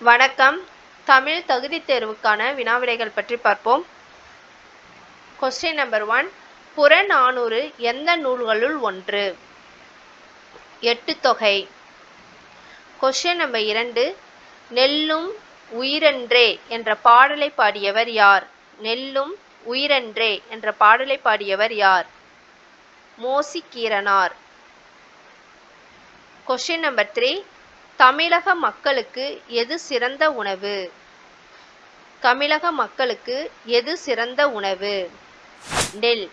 வணக்கம். தமிழ் தகுதித் தேர்வுக்கான வினாவிடைகள் பற்றி பார்ப்போம். கொஸ்டின் நம்பர் ஒன் புறநானூறு எந்த நூல்களுள் ஒன்று? எட்டு தொகை. கொஸ்டின் நம்பர் இரண்டு நெல்லும் உயிரன்றே என்ற பாடலை பாடியவர் யார்? நெல்லும் உயிரன்றே என்ற பாடலை பாடியவர் யார்? மோசிகீரனார் கொஸ்டின் நம்பர் த்ரீ தமிழக மக்களுக்கு எது சிறந்த உணவு? தமிழக மக்களுக்கு எது சிறந்த உணவு? நெல்.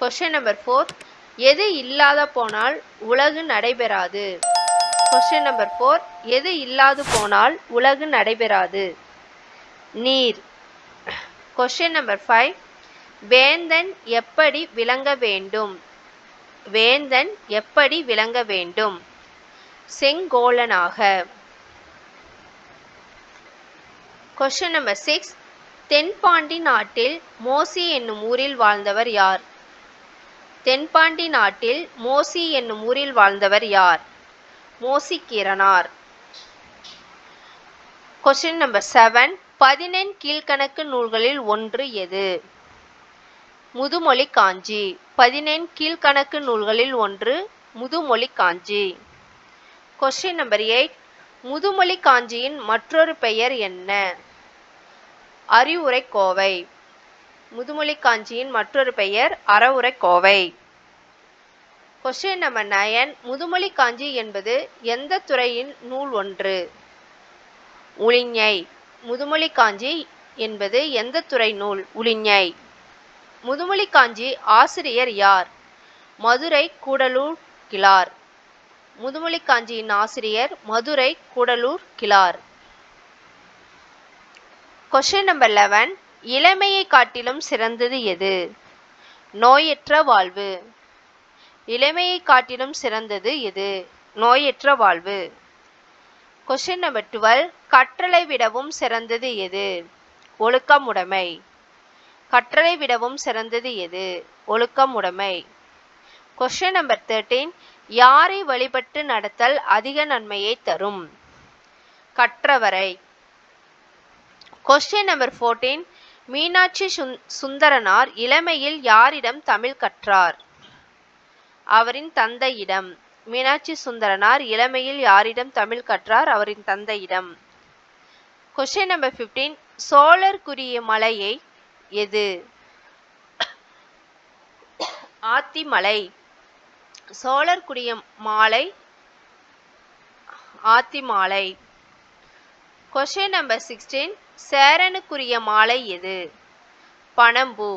கொஸ்டின் நம்பர் ஃபோர் எது இல்லாத போனால் உலகு நடைபெறாது? கொஸ்டின் நம்பர் ஃபோர் எது இல்லாது போனால் உலகு நடைபெறாது? நீர். கொஸ்டின் நம்பர் ஃபைவ் வேந்தன் எப்படி விளங்க வேண்டும்? வேந்தன் எப்படி விளங்க வேண்டும்? செங்கோலனாக. கொஸ்டின் நம்பர் சிக்ஸ் தென்பாண்டி நாட்டில் மோசி என்னும் ஊரில் வாழ்ந்தவர் யார்? தென்பாண்டி நாட்டில் மோசி என்னும் ஊரில் வாழ்ந்தவர் யார்? Mosikeeranar question number seven Pathinen கீழ்கணக்கு நூல்களில் ஒன்று எது? முதுமொழி காஞ்சி. பதினெண் கீழ்கணக்கு நூல்களில் ஒன்று Muthumozhi Kanchi. Question number eight Muthumozhi காஞ்சியின் மற்றொரு பெயர் என்ன? அறிவுரை கோவை முதுமொழி காஞ்சியின் மற்றொரு பெயர் Aravurai Kovai question number nine Muthumozhi Kanchi என்பது எந்த துறையின் நூல் ஒன்று? உளிஞை. முதுமொழி காஞ்சி என்பது எந்த துறை நூல்? உளிஞை. முதுமொழி காஞ்சி ஆசிரியர் யார்? மதுரை கூடலூர் கிளார் முதுமொழி காஞ்சியின் ஆசிரியர் Madurai Koodalur Kilar question number eleven இளமையை காட்டிலும் சிறந்தது எது? நோயற்ற வாழ்வு. இளமையை காட்டிலும் சிறந்தது எது? நோயற்ற வாழ்வு. கொஸ்டின் நம்பர் டுவெல் கற்றலை விடவும் சிறந்தது எது? ஒழுக்கமுடைமை. கற்றலை விடவும் சிறந்தது எது? ஒழுக்கமுடைமை. கொஸ்டின் நம்பர் தேர்ட்டீன் யாரை வழிபட்டு நடத்தல் அதிக நன்மையை தரும்? கற்றவரை. Question number fourteen Meenakshi Sundaranar இளமையில் யாரிடம் தமிழ் கற்றார்? அவரின் தந்தையிடம். மீனாட்சி சுந்தரனார் இளமையில் யாரிடம் தமிழ் கற்றார்? அவரின் தந்தையிடம். கொஸ்டின் நம்பர் ஃபிஃப்டீன் சோழர்க்குரிய மலையை எது? ஆத்திமலை. சோழர்க்குரிய மாலை ஆத்தி மாலை. கொஸ்டின் நம்பர் சிக்ஸ்டீன் சேரனுக்குரிய மாலை எது? பனம்பூ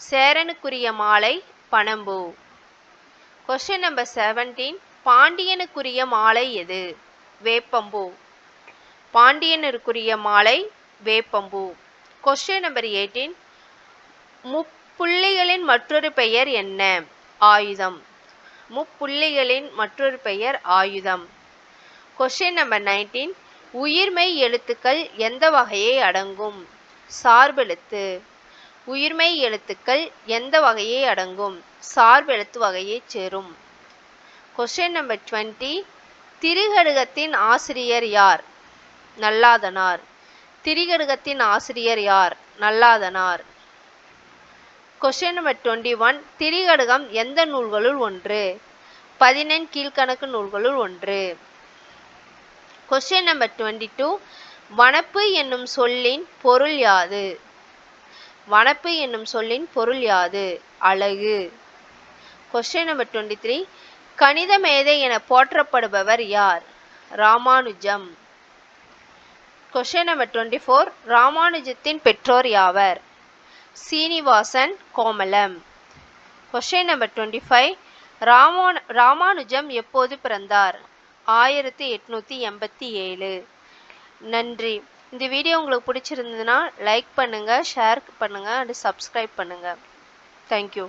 சேரனுக்குரிய மாலை பனம்பூ கொஸ்டின் நம்பர் செவன்டீன் பாண்டியனுக்குரிய மாலை எது? வேப்பம்பூ. பாண்டியனுக்குரிய மாலை வேப்பம்பூ. கொஸ்டின் நம்பர் எயிட்டீன் முப்புள்ளிகளின் மற்றொரு பெயர் என்ன? ஆயுதம். முப்புள்ளிகளின் மற்றொரு பெயர் ஆயுதம். கொஸ்டின் நம்பர் நைன்டீன் உயிர்மெய் எழுத்துக்கள் எந்த வகையை அடங்கும்? சார்பெழுத்து உயிர்மெய் எழுத்துக்கள் எந்த வகையை அடங்கும்? சார்பெழுத்து வகையைச் சேரும். கொஸ்டின் நம்பர் டுவெண்ட்டி திரிகடுகத்தின் ஆசிரியர் யார்? நல்லாதனார். திரிகடுகத்தின் ஆசிரியர் யார்? Nalladhanar. Question number twenty one Thirikadugam எந்த நூல்களுள் ஒன்று? பதினெண் கீழ்கணக்கு நூல்களுள் ஒன்று. கொஸ்டின் நம்பர் டுவெண்ட்டி டூ வனப்பு என்னும் சொல்லின் பொருள் யாது? வனப்பு என்னும் சொல்லின் பொருள் யாது? அழகு. கொஸ்டின் நம்பர் டுவெண்ட்டி த்ரீ கணித மேதை என போற்றப்படுபவர் யார்? Ramanujam. Question number twenty four ராமானுஜத்தின் பெற்றோர் யாவர்? Srinivasan Komalam. Question number twenty five Raman Ramanujam எப்போது பிறந்தார்? ஆயிரத்தி எட்நூற்றி எண்பத்தி ஏழு. நன்றி. இந்த வீடியோ உங்களுக்கு பிடிச்சிருந்ததுன்னா லைக் பண்ணுங்கள் ஷேர் பண்ணுங்கள் அண்ட் சப்ஸ்கிரைப் பண்ணுங்கள் தேங்க்யூ